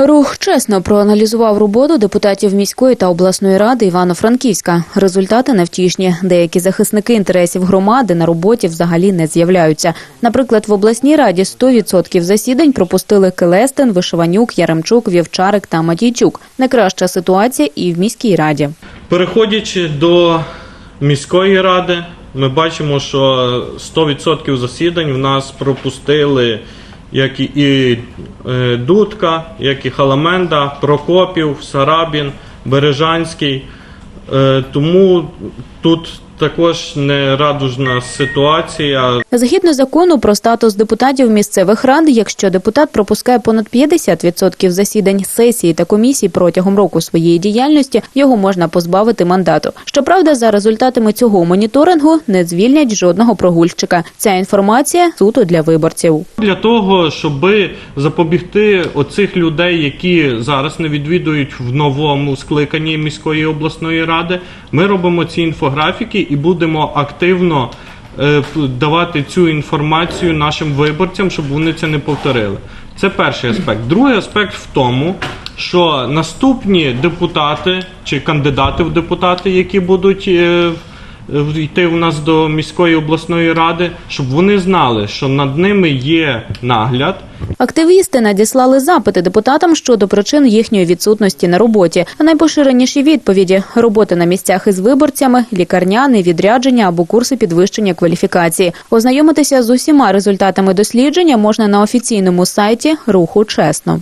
Рух чесно проаналізував роботу депутатів міської та обласної ради Івано-Франківська. Результати невтішні. Деякі захисники інтересів громади на роботі взагалі не з'являються. Наприклад, в обласній раді 100% засідань пропустили Келестин, Вишиванюк, Яремчук, Вівчарик та Матійчук. Найкраща ситуація і в міській раді. Переходячи до міської ради, ми бачимо, що 100% засідань в нас пропустили як і- Дудка, як і Халаменда, Прокопів, Сарабін, Бережанський. Е, Тому тут також не радужна ситуація. Згідно закону про статус депутатів місцевих рад, якщо депутат пропускає понад 50% засідань сесії та комісій протягом року своєї діяльності, його можна позбавити мандату. Щоправда, за результатами цього моніторингу не звільнять жодного прогульщика. Ця інформація суто для виборців. Для того, щоб запобігти оцих людей, які зараз не відвідують в новому скликанні міської обласної ради, ми робимо ці інфографіки і будемо активно е, давати цю інформацію нашим виборцям, щоб вони це не повторили. Це перший аспект. Другий аспект в тому, що наступні депутати чи кандидати в депутати, які будуть е, йти у нас до міської обласної ради, щоб вони знали, що над ними є нагляд. Активісти надіслали запити депутатам щодо причин їхньої відсутності на роботі. А найпоширеніші відповіді – робота на місцях із виборцями, лікарняне, відрядження або курси підвищення кваліфікації. Ознайомитися з усіма результатами дослідження можна на офіційному сайті «Руху чесно».